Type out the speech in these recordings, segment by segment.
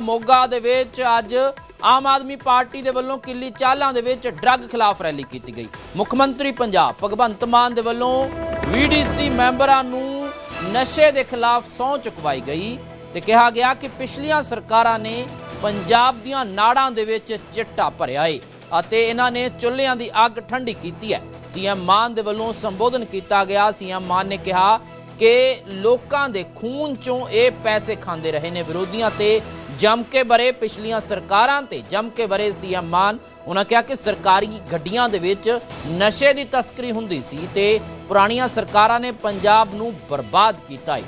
ਮੋਗਾ ਦੇ ਵਿੱਚ ਅੱਜ ਆਮ ਆਦਮੀ ਪਾਰਟੀ ਦੇ ਵੱਲੋਂ ਕਿੱਲੀ ਚਾਲਾਂ ਦੇ ਵਿੱਚ ਡਰੱਗ ਖਿਲਾਫ ਰੈਲੀ ਕੀਤੀ ਗਈ। ਮੁੱਖ ਮੰਤਰੀ ਪੰਜਾਬ ਭਗਵੰਤ ਮਾਨ ਦੇ ਵੱਲੋਂ ਵੀਡੀਸੀ ਮੈਂਬਰਾਂ ਨੂੰ ਨਸ਼ੇ ਦੇ ਖਿਲਾਫ ਸਹੁੰ ਚੁਕਵਾਈ ਗਈ ਤੇ ਕਿਹਾ ਗਿਆ ਕਿ ਪਿਛਲੀਆਂ ਸਰਕਾਰਾਂ ਨੇ ਪੰਜਾਬ ਦੀਆਂ ਨਾੜਾਂ ਦੇ ਵਿੱਚ ਚਿੱਟਾ ਭਰਿਆ ਏ ਅਤੇ ਇਹਨਾਂ ਨੇ ਚੁੱਲ੍ਹਿਆਂ ਦੀ ਅੱਗ ਠੰਡੀ ਕੀਤੀ ਹੈ। ਸੀਐਮ ਮਾਨ ਦੇ ਵੱਲੋਂ ਸੰਬੋਧਨ ਕੀਤਾ ਗਿਆ। ਸੀਐਮ ਮਾਨ ਨੇ ਕਿਹਾ ਕਿ ਲੋਕਾਂ ਦੇ ਖੂਨ ਚੋਂ ਇਹ ਪੈਸੇ ਖਾਂਦੇ ਰਹੇ ਨੇ ਵਿਰੋਧੀਆਂ ਤੇ ਜੰਮ ਕੇ ਬਰੇ ਪਿਛਲੀਆਂ ਸਰਕਾਰਾਂ ਤੇ, ਜੰਮ ਕੇ ਬਰੇ ਸੀਐਮ ਮਾਨ, ਉਹਨਾਂ ਕਿਹਾ ਕਿ ਸਰਕਾਰੀ ਗੱਡੀਆਂ ਦੇ ਵਿੱਚ ਨਸ਼ੇ ਦੀ ਤਸਕਰੀ ਹੁੰਦੀ ਸੀ ਤੇ ਪੁਰਾਣੀਆਂ ਸਰਕਾਰਾਂ ਨੇ ਪੰਜਾਬ ਨੂੰ ਬਰਬਾਦ ਕੀਤਾ ਹੈ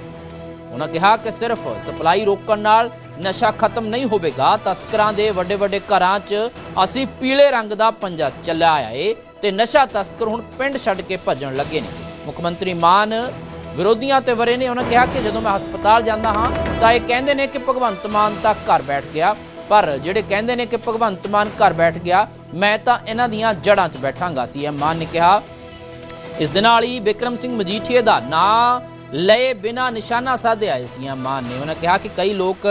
ਉਹਨਾਂ ਕਿਹਾ ਕਿ ਸਿਰਫ ਸਪਲਾਈ ਰੋਕਣ ਨਾਲ ਨਸ਼ਾ ਖਤਮ ਨਹੀਂ ਹੋਵੇਗਾ, ਤਸਕਰਾਂ ਦੇ ਵੱਡੇ ਵੱਡੇ ਘਰਾਂ 'ਚ ਅਸੀਂ ਪੀਲੇ ਰੰਗ ਦਾ ਪੰਜਾ ਚੱਲਿਆ ਆਇਆ ਏ ਤੇ ਨਸ਼ਾ ਤਸਕਰ ਹੁਣ ਪਿੰਡ ਛੱਡ ਕੇ ਭੱਜਣ ਲੱਗੇ ਨੇ। ਮੁੱਖ ਮੰਤਰੀ ਮਾਨ ਵਿਰੋਧੀਆਂ ਤੇ ਵਰੇ ਨੇ। ਉਹਨਾਂ ਕਿਹਾ ਕਿ ਜਦੋਂ ਮੈਂ ਹਸਪਤਾਲ ਜਾਂਦਾ ਹਾਂ, ਤਾਂ ਇਹ ਕਹਿੰਦੇ ਨੇ ਕਿ ਭਗਵੰਤ ਮਾਨ ਤਾਂ ਘਰ ਬੈਠ ਗਿਆ। ਪਰ ਜਿਹੜੇ ਕਹਿੰਦੇ ਨੇ ਕਿ ਭਗਵੰਤ ਮਾਨ ਘਰ ਬੈਠ ਗਿਆ, ਮੈਂ ਤਾਂ ਇਹਨਾਂ ਦੀਆਂ ਜੜ੍ਹਾਂ 'ਚ ਬੈਠਾਂਗਾ ਸੀਐਮ ਮਾਨ ਨੇ ਕਿਹਾ। ਇਸ ਦੇ ਨਾਲ ਹੀ ਵਿਕਰਮ ਸਿੰਘ ਮਜੀਠੀਏ ਦਾ ਨਾਂ ਲਏ ਬਿਨਾ ਨਿਸ਼ਾਨਾ ਸਾਧੇ ਆਏ ਸੀਐਮ ਮਾਨ ਨੇ। ਉਹਨਾਂ ਕਿਹਾ ਕਿ ਕਈ ਲੋਕ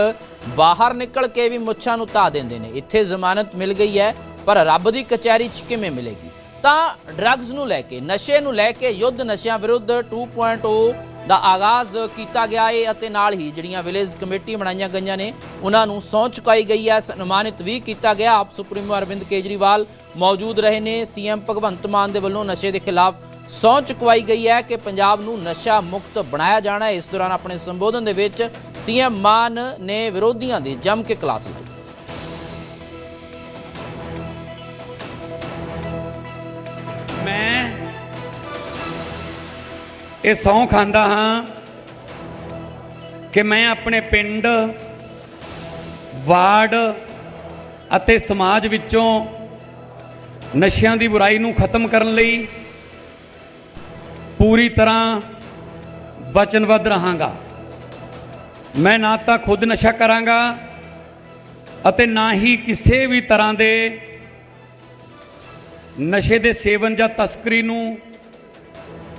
ਬਾਹਰ ਨਿਕਲ ਕੇ ਵੀ ਮੁੱਛਾਂ ਨੂੰ ਧਾ ਦਿੰਦੇ ਨੇ। ਇੱਥੇ ਜ਼ਮਾਨਤ ਮਿਲ ਗਈ ਹੈ, ਪਰ ਰੱਬ ਦੀ ਕਚਹਿਰੀ 'ਚ ਕਿਵੇਂ ਮਿਲੇਗੀ? ਤਾਂ ਡਰੱਗਸ ਨੂੰ ਲੈ ਕੇ, ਨਸ਼ੇ ਨੂੰ ਲੈ ਕੇ ਯੁੱਧ ਨਸ਼ਿਆਂ ਵਿਰੁੱਧ 2.0 ਦਾ ਆਗਾਜ਼ ਕੀਤਾ ਗਿਆ ਹੈ ਅਤੇ ਨਾਲ ਹੀ ਜਿਹੜੀਆਂ ਵਿਲੇਜ ਕਮੇਟੀ ਬਣਾਈਆਂ ਗਈਆਂ ਨੇ, ਉਹਨਾਂ ਨੂੰ ਸਹੁੰ ਚੁਕਾਈ ਗਈ ਹੈ ਸਨਮਾਨਿਤ ਵੀ ਕੀਤਾ ਗਿਆ। ਆਪ ਸੁਪਰੀਮੋ ਅਰਵਿੰਦ ਕੇਜਰੀਵਾਲ ਮੌਜੂਦ ਰਹੇ ਨੇ। ਸੀਐਮ ਭਗਵੰਤ ਮਾਨ ਦੇ ਵੱਲੋਂ ਨਸ਼ੇ ਦੇ ਖਿਲਾਫ ਸਹੁੰ ਚੁਕਵਾਈ ਗਈ ਹੈ ਕਿ ਪੰਜਾਬ ਨੂੰ ਨਸ਼ਾ ਮੁਕਤ ਬਣਾਇਆ ਜਾਣਾ ਹੈ ਇਸ ਦੌਰਾਨ ਆਪਣੇ ਸੰਬੋਧਨ ਦੇ ਵਿੱਚ ਸੀਐਮ ਮਾਨ ਨੇ ਵਿਰੋਧੀਆਂ ਦੀ ਜੰਮ ਕੇ ਕਲਾਸ ਲਈ। ਇਹ ਸਹੁੰ ਖਾਂਦਾ ਹਾਂ ਕਿ ਮੈਂ ਆਪਣੇ ਪਿੰਡ, ਵਾਰਡ ਅਤੇ ਸਮਾਜ ਵਿੱਚੋਂ ਨਸ਼ਿਆਂ ਦੀ ਬੁਰਾਈ ਨੂੰ ਖਤਮ ਕਰਨ ਲਈ ਪੂਰੀ ਤਰ੍ਹਾਂ ਵਚਨਬੱਧ ਰਹਾਂਗਾ। ਮੈਂ ਨਾ ਤਾਂ ਖੁਦ ਨਸ਼ਾ ਕਰਾਂਗਾ ਅਤੇ ਨਾ ਹੀ ਕਿਸੇ ਵੀ ਤਰ੍ਹਾਂ ਦੇ ਨਸ਼ੇ ਦੇ ਸੇਵਨ ਜਾਂ ਤਸਕਰੀ ਨੂੰ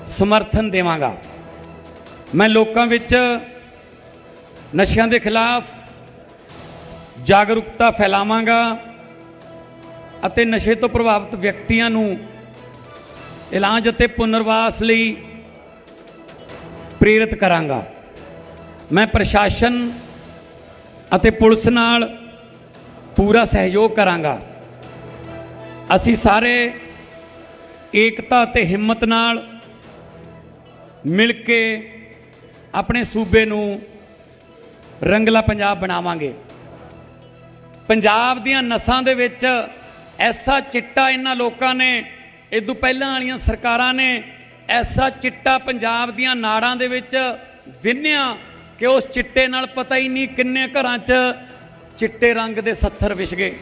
ਸਮਰਥਨ ਦੇਵਾਂਗਾ। ਮੈਂ ਲੋਕਾਂ ਵਿੱਚ ਨਸ਼ਿਆਂ ਦੇ ਖਿਲਾਫ ਜਾਗਰੂਕਤਾ ਫੈਲਾਵਾਂਗਾ ਅਤੇ ਨਸ਼ੇ ਤੋਂ ਪ੍ਰਭਾਵਿਤ ਵਿਅਕਤੀਆਂ ਨੂੰ ਇਲਾਜ ਅਤੇ ਪੁਨਰਵਾਸ ਲਈ ਪ੍ਰੇਰਿਤ ਕਰਾਂਗਾ। ਮੈਂ ਪ੍ਰਸ਼ਾਸਨ ਅਤੇ ਪੁਲਿਸ ਨਾਲ ਪੂਰਾ ਸਹਿਯੋਗ ਕਰਾਂਗਾ। ਅਸੀਂ ਸਾਰੇ ਏਕਤਾ ਤੇ ਹਿੰਮਤ ਨਾਲ ਮਿਲ ਕੇ ਆਪਣੇ ਸੂਬੇ ਨੂੰ ਰੰਗਲਾ ਪੰਜਾਬ ਬਣਾਵਾਂਗੇ। ਪੰਜਾਬ ਦੀਆਂ ਨਸਾਂ ਦੇ ਵਿੱਚ ਐਸਾ ਚਿੱਟਾ ਇਹਨਾਂ ਲੋਕਾਂ ਨੇ ਇਦੋਂ ਪਹਿਲਾਂ ਵਾਲੀਆਂ ਸਰਕਾਰਾਂ ਨੇ ਐਸਾ ਚਿੱਟਾ ਪੰਜਾਬ ਦੀਆਂ ਨਾੜਾਂ ਦੇ ਵਿੱਚ ਵਿੰਨਿਆ ਕਿ ਉਸ ਚਿੱਟੇ ਨਾਲ ਪਤਾ ਹੀ ਨਹੀਂ ਕਿੰਨੇ ਘਰਾਂ 'ਚ ਚਿੱਟੇ ਰੰਗ ਦੇ ਸੱਥਰ ਵਿਛ ਗਏ।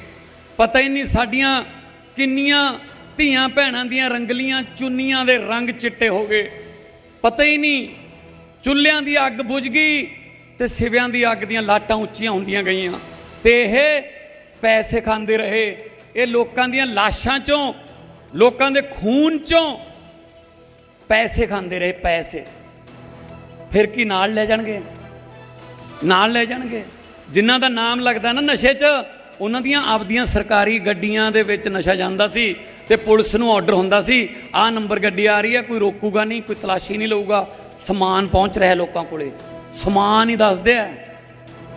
ਪਤਾ ਹੀ ਨਹੀਂ ਸਾਡੀਆਂ ਕਿੰਨੀਆਂ ਧੀਆਂ ਭੈਣਾਂ ਦੀਆਂ ਰੰਗਲੀਆਂ ਚੁੰਨੀਆਂ ਦੇ ਰੰਗ ਚਿੱਟੇ ਹੋ ਗਏ। ਪਤਾ ਹੀ ਨਹੀਂ। ਚੁੱਲ੍ਹਿਆਂ ਦੀ ਅੱਗ ਬੁਝ ਗਈ ਤੇ ਸਿਵਿਆਂ ਦੀ ਅੱਗ ਦੀਆਂ ਲਾਟਾਂ ਉੱਚੀਆਂ ਹੁੰਦੀਆਂ ਗਈਆਂ। ਤੇ ਇਹ ਪੈਸੇ ਖਾਂਦੇ ਰਹੇ। ਇਹ ਲੋਕਾਂ ਦੀਆਂ ਲਾਸ਼ਾਂ ਚੋਂ, ਲੋਕਾਂ ਦੇ ਖੂਨ ਚੋਂ ਪੈਸੇ ਖਾਂਦੇ ਰਹੇ, ਪੈਸੇ। ਫਿਰ ਕੀ ਨਾਲ ਲੈ ਜਾਣਗੇ? ਨਾਲ ਲੈ ਜਾਣਗੇ। ਜਿਨ੍ਹਾਂ ਦਾ ਨਾਮ ਲੱਗਦਾ ਨਾ ਨਸ਼ੇ 'ਚ, ਉਹਨਾਂ ਦੀਆਂ ਆਪਦੀਆਂ ਸਰਕਾਰੀ ਗੱਡੀਆਂ ਦੇ ਵਿੱਚ ਨਸ਼ਾ ਜਾਂਦਾ ਸੀ। ਤੇ ਪੁਲਿਸ ਨੂੰ ਆਰਡਰ ਹੁੰਦਾ ਸੀ ਆਹ ਨੰਬਰ ਗੱਡੀ ਆ ਰਹੀ ਹੈ ਕੋਈ ਰੋਕੂਗਾ ਨਹੀਂ ਕੋਈ ਤਲਾਸ਼ੀ ਨਹੀਂ ਲਊਗਾ। ਸਮਾਨ ਪਹੁੰਚ ਰਿਹਾ ਲੋਕਾਂ ਕੋਲੇ। ਸਮਾਨ ਹੀ ਦੱਸਦੇ ਆ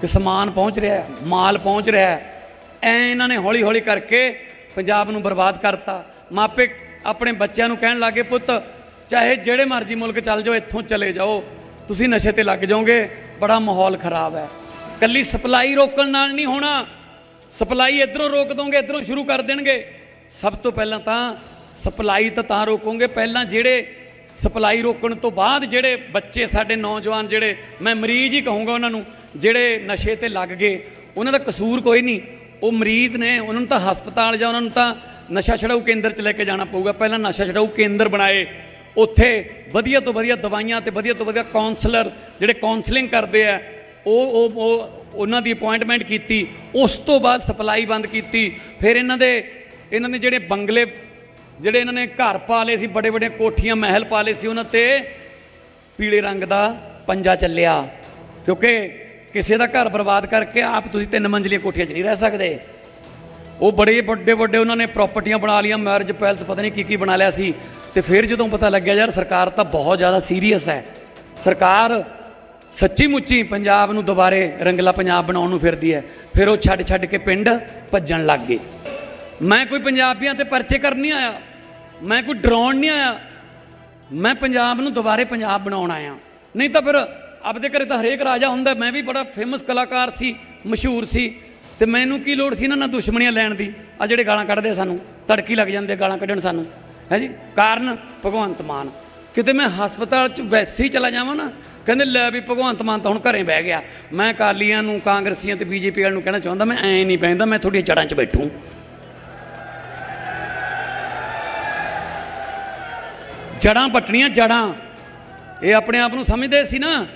ਕਿ ਸਮਾਨ ਪਹੁੰਚ ਰਿਹਾ ਹੈ, ਮਾਲ ਪਹੁੰਚ ਰਿਹਾ ਹੈ। ਐ ਇਹਨਾਂ ਨੇ ਹੌਲੀ ਹੌਲੀ ਕਰਕੇ ਪੰਜਾਬ ਨੂੰ ਬਰਬਾਦ ਕਰਤਾ। ਮਾਪੇ ਆਪਣੇ ਬੱਚਿਆਂ ਨੂੰ ਕਹਿਣ ਲੱਗੇ ਪੁੱਤ ਚਾਹੇ ਜਿਹੜੇ ਮਰਜ਼ੀ ਮੁਲਕ ਚੱਲ ਜਾਓ ਇੱਥੋਂ ਚਲੇ ਜਾਓ। ਤੁਸੀਂ ਨਸ਼ੇ ਤੇ ਲੱਗ ਜਾਓਗੇ ਬੜਾ ਮਾਹੌਲ ਖਰਾਬ ਹੈ। ਕੱਲੀ ਸਪਲਾਈ ਰੋਕਣ ਨਾਲ ਨਹੀਂ ਹੋਣਾ। ਸਪਲਾਈ ਇਧਰੋਂ ਰੋਕ ਦੋਗੇ ਇਧਰੋਂ ਸ਼ੁਰੂ ਕਰ ਦੇਣਗੇ। ਸਭ ਤੋਂ ਪਹਿਲਾਂ ਤਾਂ ਸਪਲਾਈ ਤਾਂ ਤਾਂ ਰੋਕੋਗੇ, ਪਹਿਲਾਂ ਜਿਹੜੇ ਸਪਲਾਈ ਰੋਕਣ ਤੋਂ ਬਾਅਦ ਜਿਹੜੇ ਬੱਚੇ ਸਾਡੇ ਨੌਜਵਾਨ ਜਿਹੜੇ, ਮੈਂ ਮਰੀਜ਼ ਹੀ ਕਹੂੰਗਾ ਉਹਨਾਂ ਨੂੰ, ਜਿਹੜੇ ਨਸ਼ੇ ਤੇ ਲੱਗ ਗਏ, ਉਹਨਾਂ ਦਾ ਕਸੂਰ ਕੋਈ ਨਹੀਂ। ਉਹ ਮਰੀਜ਼ ਨੇ, ਉਹਨਾਂ ਨੂੰ ਤਾਂ ਹਸਪਤਾਲ ਜਾਂ ਉਹਨਾਂ ਨੂੰ ਤਾਂ ਨਸ਼ਾ ਛਡਾਊ ਕੇਂਦਰ 'ਚ ਲੈ ਕੇ ਜਾਣਾ ਪਊਗਾ। ਪਹਿਲਾਂ ਨਸ਼ਾ ਛਡਾਊ ਕੇਂਦਰ ਬਣਾਏ। ਉੱਥੇ ਵਧੀਆ ਤੋਂ ਵਧੀਆ ਦਵਾਈਆਂ ਤੇ ਵਧੀਆ ਤੋਂ ਵਧੀਆ ਕਾਉਂਸਲਰ ਜਿਹੜੇ ਕਾਉਂਸਲਿੰਗ ਕਰਦੇ ਆ, ਉਹ ਉਹ ਉਹ, ਉਹਨਾਂ ਦੀ ਅਪਾਇੰਟਮੈਂਟ ਕੀਤੀ। ਉਸ ਤੋਂ ਬਾਅਦ ਸਪਲਾਈ ਬੰਦ ਕੀਤੀ। ਫਿਰ ਇਹਨਾਂ ਦੇ ਇਹਨਾਂ ਨੇ ਜਿਹੜੇ ਬੰਗਲੇ, ਜਿਹੜੇ ਇਹਨਾਂ ਨੇ ਘਰ ਪਾ ਲਏ ਸੀ, ਬੜੇ ਬੜੇ ਕੋਠੀਆਂ, ਮਹਿਲ ਪਾ ਲਏ ਸੀ, ਉਹਨਾਂ ਤੇ ਪੀਲੇ ਰੰਗ ਦਾ ਪੰਜਾ ਚੱਲਿਆ। ਕਿਉਂਕਿ ਕਿਸੇ ਦਾ ਘਰ ਬਰਬਾਦ ਕਰਕੇ ਆਪ ਤੁਸੀਂ ਤਿੰਨ ਮੰਜ਼ਲੀਆਂ ਕੋਠੀਆਂ 'ਚ ਨਹੀਂ ਰਹਿ ਸਕਦੇ। ਉਹ ਬੜੇ ਵੱਡੇ ਵੱਡੇ ਉਹਨਾਂ ਨੇ ਪ੍ਰਾਪਰਟੀਆਂ ਬਣਾ ਲਈਆਂ, ਮੈਰਿਜ ਪੈਲਸ ਪਤਾ ਨਹੀਂ ਕੀ ਕੀ ਬਣਾ ਲਿਆ ਸੀ। ਤੇ ਫਿਰ ਜਦੋਂ ਪਤਾ ਲੱਗਿਆ, ਯਾਰ ਸਰਕਾਰ ਤਾਂ ਬਹੁਤ ਜ਼ਿਆਦਾ ਸੀਰੀਅਸ ਹੈ। ਸਰਕਾਰ ਸੱਚੀ ਮੁੱਚੀ ਪੰਜਾਬ ਨੂੰ ਦੁਬਾਰੇ ਰੰਗਲਾ ਪੰਜਾਬ ਬਣਾਉਣ ਨੂੰ ਫਿਰਦੀ ਹੈ। ਫਿਰ ਉਹ ਛੱਡ ਛੱਡ ਕੇ ਪਿੰਡ ਭੱਜਣ ਲੱਗ ਗਏ। ਮੈਂ ਕੋਈ ਪੰਜਾਬੀਆਂ ਤੇ ਪਰਚੇ ਕਰਨ ਨਹੀਂ ਆਇਆ। ਮੈਂ ਕੋਈ ਡਰਾਉਣ ਨਹੀਂ ਆਇਆ। ਮੈਂ ਪੰਜਾਬ ਨੂੰ ਦੁਬਾਰੇ ਪੰਜਾਬ ਬਣਾਉਣ ਆਇਆ। ਨਹੀਂ ਤਾਂ ਫਿਰ ਆਪਦੇ ਘਰੇ ਤਾਂ ਹਰੇਕ ਰਾਜਾ ਹੁੰਦਾ। ਮੈਂ ਵੀ ਬੜਾ ਫੇਮਸ ਕਲਾਕਾਰ ਸੀ, ਮਸ਼ਹੂਰ ਸੀ। ਤੇ ਮੈਨੂੰ ਕੀ ਲੋੜ ਸੀ ਇਹਨਾਂ ਨਾਲ ਦੁਸ਼ਮਣੀਆਂ ਲੈਣ ਦੀ? ਆ ਜਿਹੜੇ ਗਾਲਾਂ ਕੱਢਦੇ ਆ ਸਾਨੂੰ ਤੜਕੀ ਲੱਗ ਜਾਂਦੇ ਗਾਲਾਂ ਕੱਢਣ ਸਾਨੂੰ। ਹੈ ਜੀ? ਕਾਰਨ? ਭਗਵੰਤ ਮਾਨ। ਕਿਤੇ ਮੈਂ ਹਸਪਤਾਲ 'ਚ ਵੈਸੇ ਹੀ ਚਲਾ ਜਾਵਾਂ ਨਾ, ਕਹਿੰਦੇ ਲੈ ਵੀ ਭਗਵੰਤ ਮਾਨ ਤਾਂ ਹੁਣ ਘਰੇ ਬਹਿ ਗਿਆ। ਮੈਂ ਕਾਲੀਆਂ ਨੂੰ, ਕਾਂਗਰਸੀਆਂ ਤੇ ਬੀਜੇਪੀ ਵਾਲ ਨੂੰ ਕਹਿਣਾ ਚਾਹੁੰਦਾ, ਮੈਂ ਐ ਨਹੀਂ ਬਹਿੰਦਾ, ਮੈਂ ਤੁਹਾਡੀਆਂ ਜੜ੍ਹਾਂ 'ਚ ਬੈਠੂ। ਜੜਾਂ ਪੱਟਣੀਆਂ ਜੜਾਂ। ਇਹ ਆਪਣੇ ਆਪ ਨੂੰ ਸਮਝਦੇ ਸੀ ਨਾ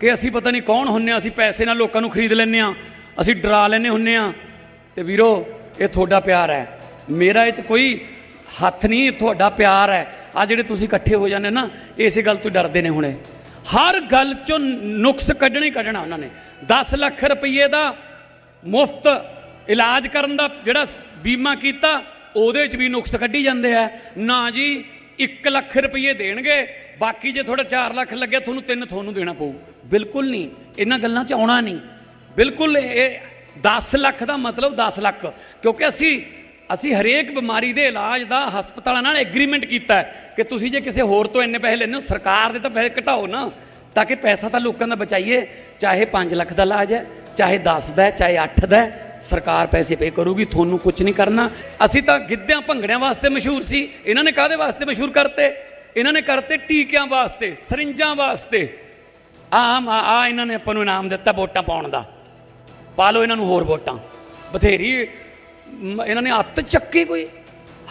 ਕਿ ਅਸੀਂ ਪਤਾ ਨਹੀਂ ਕੌਣ ਹੁੰਨੇ ਆ, ਅਸੀਂ ਪੈਸੇ ਨਾਲ ਲੋਕਾਂ ਨੂੰ ਖਰੀਦ ਲੈਂਦੇ ਆ, ਅਸੀਂ ਡਰਾ ਲੈਂਦੇ ਹੁੰਨੇ ਆ। ਤੇ ਵੀਰੋ, ਇਹ ਤੁਹਾਡਾ ਪਿਆਰ ਹੈ। ਮੇਰਾ ਇਹ ਚ ਕੋਈ ਹੱਥ ਨਹੀਂ ਤੁਹਾਡਾ ਪਿਆਰ ਹੈ। ਆ ਜਿਹੜੇ ਤੁਸੀਂ ਇਕੱਠੇ ਹੋ ਜਾਂਦੇ ਨਾ, ਇਸੇ ਗੱਲ ਤੋਂ ਡਰਦੇ ਨੇ ਹੁਣੇ। ਹਰ ਗੱਲ ਚੋਂ ਨੁਕਸ ਕੱਢਣਾ ਹੀ ਕੱਢਣਾ ਉਹਨਾਂ ਨੇ। 10 ਲੱਖ ਰੁਪਏ ਦਾ ਮੁਫਤ ਇਲਾਜ ਕਰਨ ਦਾ ਜਿਹੜਾ ਬੀਮਾ ਕੀਤਾ, ਉਹਦੇ 'ਚ ਵੀ ਨੁਕਸ ਕੱਢੀ ਜਾਂਦੇ ਆ। ਨਾ ਜੀ 1 ਲੱਖ ਰੁਪਏ ਦੇਣਗੇ, ਬਾਕੀ ਜੇ ਤੁਹਾਡਾ 4 ਲੱਖ ਲੱਗਿਆ, ਤੁਹਾਨੂੰ ਤਿੰਨ ਤੁਹਾਨੂੰ ਦੇਣਾ ਪਊ। ਬਿਲਕੁਲ ਨਹੀਂ। ਇਹਨਾਂ ਗੱਲਾਂ 'ਚ ਆਉਣਾ ਨਹੀਂ। ਬਿਲਕੁਲ ਇਹ 10 ਲੱਖ ਦਾ ਮਤਲਬ 10 ਲੱਖ। ਕਿਉਂਕਿ ਅਸੀਂ ਅਸੀਂ ਹਰੇਕ ਬਿਮਾਰੀ ਦੇ ਇਲਾਜ ਦਾ ਹਸਪਤਾਲਾਂ ਨਾਲ ਐਗਰੀਮੈਂਟ ਕੀਤਾ ਕਿ ਤੁਸੀਂ ਜੇ ਕਿਸੇ ਹੋਰ ਤੋਂ ਇੰਨੇ ਪੈਸੇ ਲੈਣੇ ਹੋ, ਸਰਕਾਰ ਦੇ ਤਾਂ ਪੈਸੇ ਘਟਾਓ ਨਾ, ਤਾਂ ਕਿ ਪੈਸਾ ਤਾਂ ਲੋਕਾਂ ਦਾ ਬਚਾਈਏ, ਚਾਹੇ 5 ਲੱਖ ਦਾ ਇਲਾਜ ਹੈ ਚਾਹੇ 10 ਦਾ ਚਾਹੇ 8 ਦਾ ਸਰਕਾਰ ਪੈਸੇ ਪੇ ਕਰੂਗੀ, ਤੁਹਾਨੂੰ ਕੁਝ ਨਹੀਂ ਕਰਨਾ। ਅਸੀਂ ਤਾਂ ਗਿੱਧਿਆਂ ਭੰਗੜਿਆਂ ਵਾਸਤੇ ਮਸ਼ਹੂਰ ਸੀ। ਇਹਨਾਂ ਨੇ ਕਾਦੇ ਵਾਸਤੇ ਮਸ਼ਹੂਰ ਕਰਤੇ? ਇਹਨਾਂ ਨੇ ਕਰਤੇ ਟੀਕਿਆਂ ਵਾਸਤੇ, ਸਰਿੰਜਾਂ ਵਾਸਤੇ। ਆ ਆ ਇਹਨਾਂ ਨੇ ਆਪਾਂ ਨੂੰ ਇਨਾਮ ਦਿੱਤਾ ਵੋਟਾਂ ਪਾਉਣ ਦਾ। ਪਾ ਲਓ ਇਹਨਾਂ ਨੂੰ ਹੋਰ ਵੋਟਾਂ। ਬਥੇਰੀ ਇਹਨਾਂ ਨੇ ਹੱਥ ਚੱਕੀ ਕੋਈ।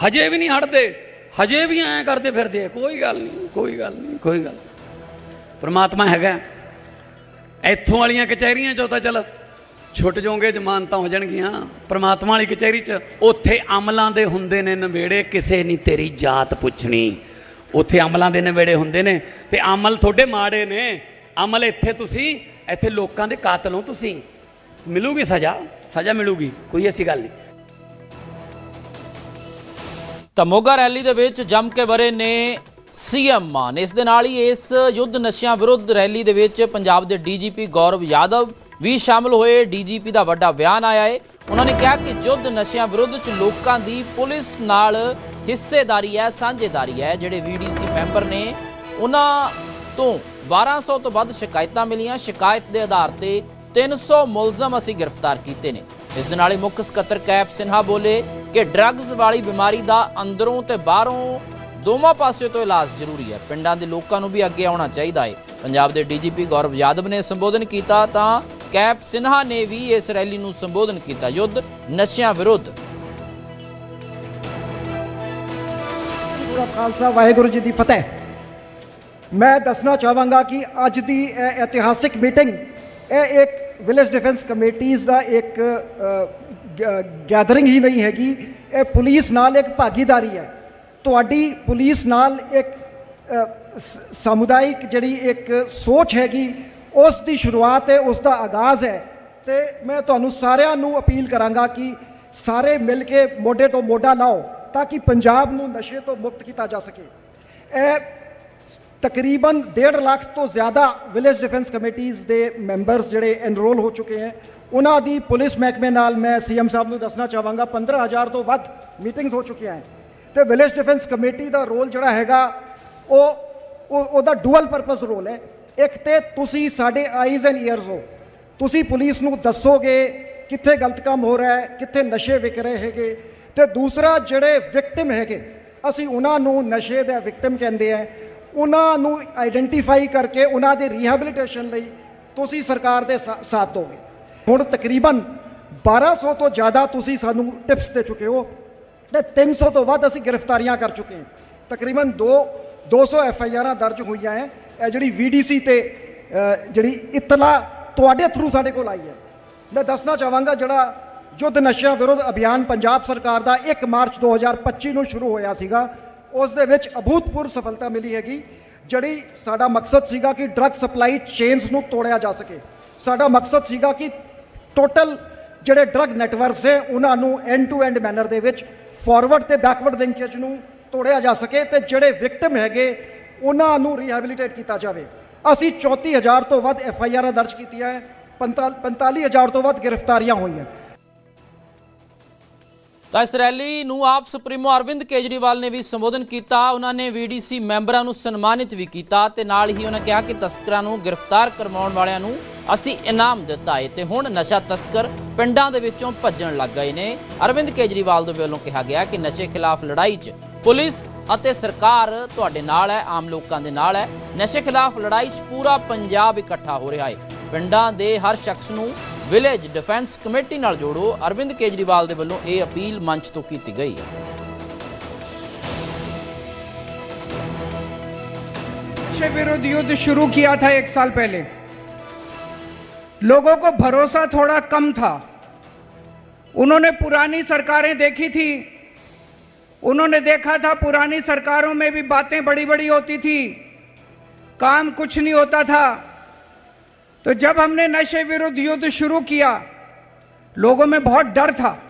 ਹਜੇ ਵੀ ਨਹੀਂ ਹਟਦੇ। ਹਜੇ ਵੀ ਐਂ ਕਰਦੇ ਫਿਰਦੇ ਆ। ਕੋਈ ਗੱਲ ਨਹੀਂ, ਕੋਈ ਗੱਲ ਨਹੀਂ, ਕੋਈ ਗੱਲ ਪਰਮਾਤਮਾ ਹੈਗਾ। ਇੱਥੋਂ ਵਾਲੀਆਂ ਕਚਹਿਰੀਆਂ ਚੋਂ ਤਾਂ ਚਲ ਛੁੱਟ ਜਾਓਗੇ, ਜ਼ਮਾਨਤਾਂ ਹੋ ਜਾਣਗੀਆਂ। ਪ੍ਰਮਾਤਮਾ ਵਾਲੀ ਕਚਹਿਰੀ 'ਚ ਉੱਥੇ ਅਮਲਾਂ ਦੇ ਹੁੰਦੇ ਨੇ ਨਵੇੜੇ, ਕਿਸੇ ਨਹੀਂ ਤੇਰੀ ਜਾਤ ਪੁੱਛਣੀ। ਉੱਥੇ ਅਮਲਾਂ ਦੇ ਨਵੇੜੇ ਹੁੰਦੇ ਨੇ ਤੇ ਅਮਲ ਤੁਹਾਡੇ ਮਾੜੇ ਨੇ। ਅਮਲ ਇੱਥੇ ਤੁਸੀਂ, ਇੱਥੇ ਲੋਕਾਂ ਦੇ ਕਾਤਲ ਹੋ ਤੁਸੀਂ। ਮਿਲੂਗੀ ਸਜ਼ਾ? ਸਜ਼ਾ ਮਿਲੂਗੀ, ਕੋਈ ਐਸੀ ਗੱਲ ਨਹੀਂ। ਤਾਂ ਮੋਗਾ ਰੈਲੀ ਦੇ ਵਿੱਚ ਜੰਮ ਕੇ ਵਰੇ ਨੇ ਸੀਐਮ ਮਾਨ। ਇਸ ਦੇ ਨਾਲ ਹੀ ਇਸ ਯੁੱਧ ਨਸ਼ਿਆਂ ਵਿਰੁੱਧ ਰੈਲੀ ਦੇ ਵਿੱਚ ਪੰਜਾਬ ਦੇ ਡੀਜੀਪੀ ਗੌਰਵ ਯਾਦਵ ਵੀ ਸ਼ਾਮਲ ਹੋਏ ਡੀਜੀਪੀ ਦਾ ਵੱਡਾ ਬਿਆਨ ਆਇਆ ਹੈ ਉਹਨਾਂ ਨੇ ਕਿਹਾ ਕਿ ਯੁੱਧ ਨਸ਼ਿਆਂ ਵਿਰੁੱਧ ਚ ਲੋਕਾਂ ਦੀ ਪੁਲਿਸ ਨਾਲ ਹਿੱਸੇਦਾਰੀ ਹੈ, ਸਾਂਝੇਦਾਰੀ ਹੈ, ਜਿਹੜੇ ਵੀਡੀਸੀ ਮੈਂਬਰ ਨੇ, ਉਹਨਾਂ ਤੋਂ 1200 ਤੋਂ ਵੱਧ ਸ਼ਿਕਾਇਤਾਂ ਮਿਲੀਆਂ। ਸ਼ਿਕਾਇਤ ਦੇ ਆਧਾਰ ਤੇ 300 ਮੁਲਜ਼ਮ ਅਸੀਂ ਗ੍ਰਿਫਤਾਰ ਕੀਤੇ ਨੇ। ਇਸ ਦੇ ਨਾਲ ਹੀ ਮੁੱਖ ਸਕੱਤਰ ਕੈਪ ਸਿਨਹਾ ਬੋਲੇ ਕਿ ਡਰੱਗਸ ਵਾਲੀ ਬਿਮਾਰੀ ਦਾ ਅੰਦਰੋਂ ਤੇ ਬਾਹਰੋਂ ਦੋਵਾਂ ਪਾਸੇ ਤੋਂ ਇਲਾਜ ਜ਼ਰੂਰੀ ਹੈ। ਪਿੰਡਾਂ ਦੇ ਲੋਕਾਂ ਨੂੰ ਵੀ ਅੱਗੇ ਆਉਣਾ ਚਾਹੀਦਾ ਹੈ ਪੰਜਾਬ ਦੇ ਡੀਜੀਪੀ ਗੌਰਵ ਯਾਦਵ ਨੇ ਸੰਬੋਧਨ ਕੀਤਾ ਤਾਂ ਕੈਪ ਸਿਨਹਾ ਨੇ ਵੀ ਇਸ ਰੈਲੀ ਨੂੰ ਸੰਬੋਧਨ ਕੀਤਾ, ਯੁੱਧ ਨਸ਼ਿਆਂ ਵਿਰੁੱਧ। ਖਾਲਸਾ, ਵਾਹਿਗੁਰੂ ਜੀ ਦੀ ਫਤਿਹ। ਮੈਂ ਦੱਸਣਾ ਚਾਹਾਂਗਾ ਕਿ ਅੱਜ ਦੀ ਇਹ ਇਤਿਹਾਸਿਕ ਮੀਟਿੰਗ, ਇਹ ਇੱਕ ਵਿਲੇਜ ਡਿਫੈਂਸ ਕਮੇਟੀਜ਼ ਦਾ ਇੱਕ ਗੈਦਰਿੰਗ ਹੀ ਨਹੀਂ ਹੈਗੀ, ਇਹ ਪੁਲਿਸ ਨਾਲ ਇੱਕ ਭਾਗੀਦਾਰੀ ਹੈ। ਤੁਹਾਡੀ ਪੁਲਿਸ ਨਾਲ ਇੱਕ ਸਮੁਦਾਇਕ ਜਿਹੜੀ ਇੱਕ ਸੋਚ ਹੈਗੀ ਉਸ ਦੀ ਸ਼ੁਰੂਆਤ ਹੈ ਉਸ ਦਾ ਆਗਾਜ਼ ਹੈ। ਤੇ ਮੈਂ ਤੁਹਾਨੂੰ ਸਾਰਿਆਂ ਨੂੰ ਅਪੀਲ ਕਰਾਂਗਾ ਕਿ ਸਾਰੇ ਮਿਲ ਕੇ ਮੋਢੇ ਤੋਂ ਮੋਢਾ ਲਾਓ ਤਾਂ ਕਿ ਪੰਜਾਬ ਨੂੰ ਨਸ਼ੇ ਤੋਂ ਮੁਕਤ ਕੀਤਾ ਜਾ ਸਕੇ। ਇਹ ਤਕਰੀਬਨ 1.5 ਲੱਖ ਤੋਂ ਜ਼ਿਆਦਾ ਵਿਲੇਜ ਡਿਫੈਂਸ ਕਮੇਟੀਆਂ ਦੇ ਮੈਂਬਰਸ ਜਿਹੜੇ ਐਨਰੋਲ ਹੋ ਚੁੱਕੇ ਹਨ ਉਹਨਾਂ ਦੀ ਪੁਲਿਸ ਮਹਿਕਮੇ ਨਾਲ ਮੈਂ ਸੀਐਮ ਸਾਹਿਬ ਨੂੰ ਦੱਸਣਾ ਚਾਹਾਂਗਾ 15000 ਤੋਂ ਵੱਧ ਮੀਟਿੰਗਸ ਹੋ ਚੁੱਕੀਆਂ ਹਨ ਤੇ ਵਿਲੇਜ ਡਿਫੈਂਸ ਕਮੇਟੀ ਦਾ ਰੋਲ ਜਿਹੜਾ ਹੈਗਾ, ਉਹ ਉਹਦਾ ਡੂਅਲ ਪਰਪਸ ਰੋਲ ਹੈ। ਇੱਕ ਤੇ ਤੁਸੀਂ ਸਾਡੇ ਆਈਜ਼ ਐਂਡ ਈਅਰਸ ਹੋ। ਤੁਸੀਂ ਪੁਲਿਸ ਨੂੰ ਦੱਸੋਗੇ ਕਿੱਥੇ ਗਲਤ ਕੰਮ ਹੋ ਰਿਹਾ ਹੈ, ਕਿੱਥੇ ਨਸ਼ੇ ਵਿਕ ਰਹੇ ਹੈਗੇ। ਤੇ ਦੂਸਰਾ, ਜਿਹੜੇ ਵਿਕਟਿਮ ਹੈਗੇ, ਅਸੀਂ ਉਹਨਾਂ ਨੂੰ ਨਸ਼ੇ ਦੇ ਵਿਕਟਿਮ ਕਹਿੰਦੇ ਆ। ਉਹਨਾਂ ਨੂੰ ਆਈਡੈਂਟੀਫਾਈ ਕਰਕੇ ਉਹਨਾਂ ਦੇ ਰੀਹੈਬਿਲਿਟੇਸ਼ਨ ਲਈ ਤੁਸੀਂ ਸਰਕਾਰ ਦੇ ਸਾਥ ਦੋਗੇ। ਹੁਣ ਤਕਰੀਬਨ 1200 ਤੋਂ ਜ਼ਿਆਦਾ ਤੁਸੀਂ ਸਾਨੂੰ ਟਿਪਸ ਦੇ ਚੁੱਕੇ ਹੋ ਤੇ 300 ਤੋਂ ਵੱਧ ਅਸੀਂ ਗ੍ਰਿਫਤਾਰੀਆਂ ਕਰ ਚੁੱਕੇ ਹਾਂ। ਤਕਰੀਬਨ 2 200 ਐਫ ਆਈ ਆਰਾਂ ਦਰਜ ਹੋਈਆਂ ਹੈ। ਜਿਹੜੀ ਵੀਡੀਸੀ ਤੇ ਅ, ਜਿਹੜੀ ਇਤਲਾ ਤੁਹਾਡੇ ਥਰੂ ਸਾਡੇ ਕੋਲ ਆਈ ਹੈ। ਮੈਂ ਦੱਸਣਾ ਚਾਹਾਂਗਾ ਜਿਹੜਾ ਯੁੱਧ ਨਸ਼ਿਆਂ ਵਿਰੋਧ ਅਭਿਆਨ ਪੰਜਾਬ ਸਰਕਾਰ ਦਾ 1 ਮਾਰਚ 2025 ਨੂੰ ਸ਼ੁਰੂ ਹੋਇਆ ਸੀਗਾ ਉਸ ਦੇ ਵਿੱਚ ਅਭੂਤਪੂਰਵ ਸਫਲਤਾ ਮਿਲੀ ਹੈਗੀ ਜਿਹੜੀ ਸਾਡਾ ਮਕਸਦ ਸੀਗਾ ਕਿ ਡਰੱਗ ਸਪਲਾਈ ਚੇਨਸ ਨੂੰ ਤੋੜਿਆ ਜਾ ਸਕੇ। ਸਾਡਾ ਮਕਸਦ ਸੀਗਾ ਕਿ ਟੋਟਲ ਜਿਹੜੇ ਡਰੱਗ ਨੈਟਵਰਕਸ ਹੈ ਉਹਨਾਂ ਨੂੰ ਐਂਡ ਟੂ ਐਂਡ ਮੈਨਰ ਦੇ ਵਿੱਚ ਫਾਰਵਰਡ ਤੇ ਬੈਕਵਰਡ ਲਿੰਕੇਜ ਨੂੰ ਤੋੜਿਆ ਜਾ ਸਕੇ ਤੇ ਜਿਹੜੇ ਵਿਕਟਮ ਹੈਗੇ ਉਹਨਾਂ ਨੂੰ ਰੀਹੈਬਿਲਿਟੇਟ ਕੀਤਾ ਜਾਵੇ। ਅਸੀਂ 34000 ਤੋਂ ਵੱਧ ਐਫ ਆਈ ਆਰਾਂ ਦਰਜ ਕੀਤੀਆਂ ਹੈ 45000 ਤੋਂ ਵੱਧ ਗ੍ਰਿਫਤਾਰੀਆਂ ਹੋਈਆਂ। ਤਾਂ ਇਸ ਰੈਲੀ ਨੂੰ ਆਪ ਸੁਪਰੀਮੋ ਅਰਵਿੰਦ ਕੇਜਰੀਵਾਲ ਨੇ ਵੀ ਸੰਬੋਧਨ ਕੀਤਾ। ਉਹਨਾਂ ਨੇ ਵੀਡੀਸੀ ਮੈਂਬਰਾਂ ਨੂੰ ਸਨਮਾਨਿਤ ਵੀ ਕੀਤਾ ਤੇ ਨਾਲ ਹੀ ਉਹਨਾਂ ਕਿਹਾ ਕਿ ਤਸਕਰਾਂ ਨੂੰ ਗ੍ਰਿਫਤਾਰ ਕਰਵਾਉਣ ਵਾਲਿਆਂ ਨੂੰ ਅਸੀਂ ਇਨਾਮ ਦਿੱਤਾ ਹੈ ਤੇ ਹੁਣ ਨਸ਼ਾ ਤਸਕਰ ਪਿੰਡਾਂ ਦੇ ਵਿੱਚੋਂ ਭੱਜਣ ਲੱਗ ਗਏ ਨੇ। ਅਰਵਿੰਦ ਕੇਜਰੀਵਾਲ ਦੇ ਵੱਲੋਂ ਕਿਹਾ ਗਿਆ ਕਿ ਨਸ਼ੇ ਖਿਲਾਫ ਲੜਾਈ 'ਚ ਪੁਲਿਸ ਅਤੇ ਸਰਕਾਰ ਤੁਹਾਡੇ ਨਾਲ ਹੈ ਆਮ ਲੋਕਾਂ ਦੇ ਨਾਲ ਹੈ ਨਸ਼ੇ ਖਿਲਾਫ ਲੜਾਈ 'ਚ ਪੂਰਾ ਪੰਜਾਬ ਇਕੱਠਾ ਹੋ ਰਿਹਾ ਹੈ ਪਿੰਡਾਂ ਦੇ ਹਰ ਸ਼ਖਸ ਨੂੰ ਵਿਲੇਜ ਡਿਫੈਂਸ ਕਮੇਟੀ ਨਾਲ ਜੋੜੋ ਅਰਵਿੰਦ ਕੇਜਰੀਵਾਲ ਦੇ ਵੱਲੋਂ ਇਹ ਅਪੀਲ ਮੰਚ ਤੋਂ ਕੀਤੀ ਗਈ ਹੈ नशे विरुद्ध युद्ध शुरू किया था एक साल पहले लोगों को भरोसा थोड़ा कम था उन्होंने पुरानी सरकारें देखी थी उन्होंने देखा था पुरानी सरकारों में भी बातें बड़ी बड़ी होती थी। काम कुछ नहीं होता था। तो जब हमने नशे विरुद्ध युद्ध शुरू किया, लोगों में बहुत डर था।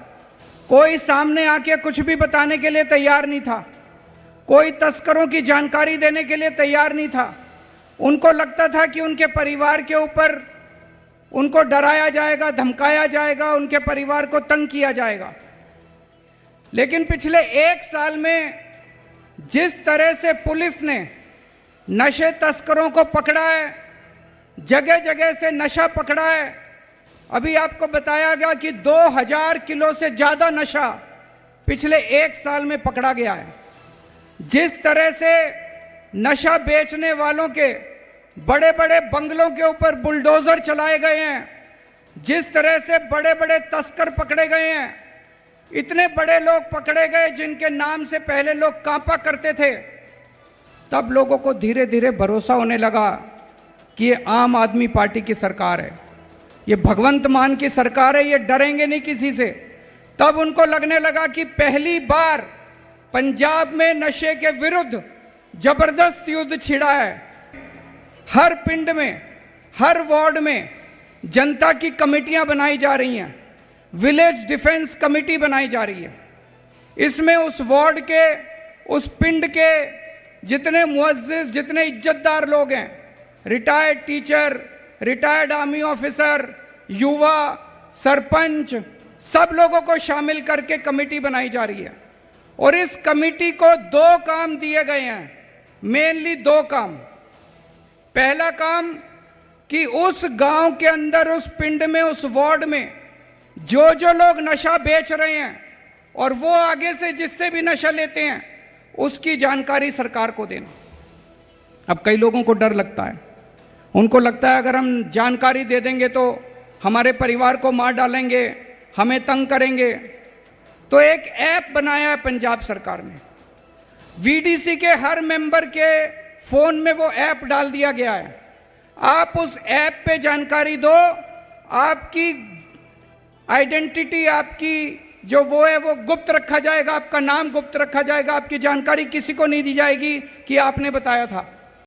कोई सामने आके कुछ भी बताने के लिए तैयार नहीं था। कोई तस्करों की जानकारी देने के लिए तैयार नहीं था। उनको लगता था कि उनके परिवार के ऊपर उनको डराया जाएगा, धमकाया जाएगा, उनके परिवार को तंग किया जाएगा। लेकिन पिछले एक साल में जिस तरह से पुलिस ने नशे तस्करों को पकड़ा है जगह जगह से नशा पकड़ा है, अभी आपको बताया गया कि 2000 किलो से ज़्यादा नशा पिछले एक साल में पकड़ा गया है। जिस तरह से नशा बेचने वालों के बड़े बड़े बंगलों के ऊपर बुलडोजर चलाए गए हैं, जिस तरह से बड़े बड़े तस्कर पकड़े गए हैं इतने बड़े लोग पकड़े गए जिनके नाम से पहले लोग कांपा करते थे। तब लोगों को धीरे धीरे भरोसा होने लगा कि ये आम आदमी पार्टी की सरकार है। ये भगवंत मान की सरकार है, ये डरेंगे नहीं किसी से। तब उनको लगने लगा कि पहली बार पंजाब में नशे के विरुद्ध ज़बरदस्त युद्ध छिड़ा है। हर पिंड में, हर वार्ड में जनता की कमेटियाँ बनाई जा रही हैं। विलेज डिफेंस कमेटी बनाई जा रही है। इसमें उस वार्ड के, उस पिंड के जितने मुअज्जिज, जितने इज्जतदार लोग हैं retired teacher retired army officer युवा, सरपंच, सब लोगों को शामिल करके कमेटी बनाई जा रही है। और इस कमेटी को दो काम दिए गए हैं मेनली दो काम। पहला काम कि उस गाँव के अंदर, उस पिंड में, उस वार्ड में जो जो लोग नशा बेच रहे हैं और वो आगे से जिससे भी नशा लेते हैं, उसकी जानकारी सरकार को देना। अब कई लोगों को डर लगता है। उनको लगता है अगर हम जानकारी दे देंगे तो हमारे परिवार को मार डालेंगे, हमें तंग करेंगे। तो एक ऐप बनाया है पंजाब सरकार ने। वीडीसी के हर मेंबर के फ़ोन में वो ऐप डाल दिया गया है। आप उस ऐप पे जानकारी दो, आपकी आइडेंटिटी आपकी जो वो है वो गुप्त रखा जाएगा आपका नाम गुप्त रखा जाएगा आपकी जानकारी किसी को नहीं दी जाएगी कि आपने बताया था